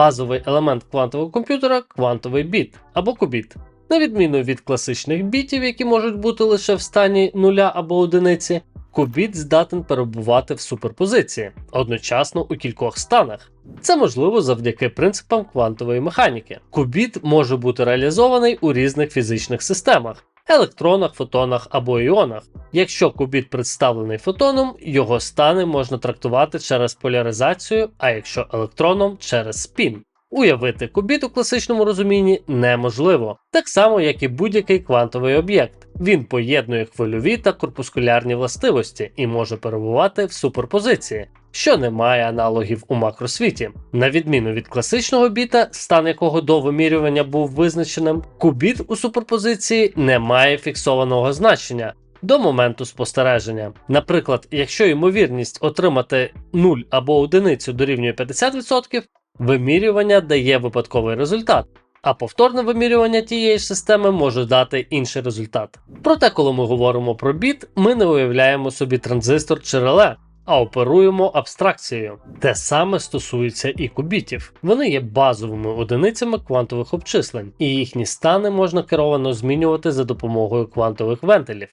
Базовий елемент квантового комп'ютера квантовий біт або кубіт. На відміну від класичних бітів, які можуть бути лише в стані нуля або одиниці, кубіт здатен перебувати в суперпозиції одночасно у кількох станах. Це можливо завдяки принципам квантової механіки. Кубіт може бути реалізований у різних фізичних системах електронах, фотонах або іонах. Якщо кубіт представлений фотоном, його стани можна трактувати через поляризацію, а якщо електроном через спін. Уявити кубіт у класичному розумінні неможливо, так само як і будь-який квантовий об'єкт. Він поєднує хвильові та корпускулярні властивості і може перебувати в суперпозиції, що не має аналогів у макросвіті. На відміну від класичного біта, стан якого до вимірювання був визначеним, кубіт у суперпозиції не має фіксованого значення. До моменту спостереження. Наприклад, якщо ймовірність отримати 0 або одиницю дорівнює 50%, вимірювання дає випадковий результат, а повторне вимірювання тієї ж системи може дати інший результат. Проте, коли ми говоримо про біт, ми не уявляємо собі транзистор чи реле, а оперуємо абстракцією. Те саме стосується і кубітів. Вони є базовими одиницями квантових обчислень, і їхні стани можна керовано змінювати за допомогою квантових вентилів.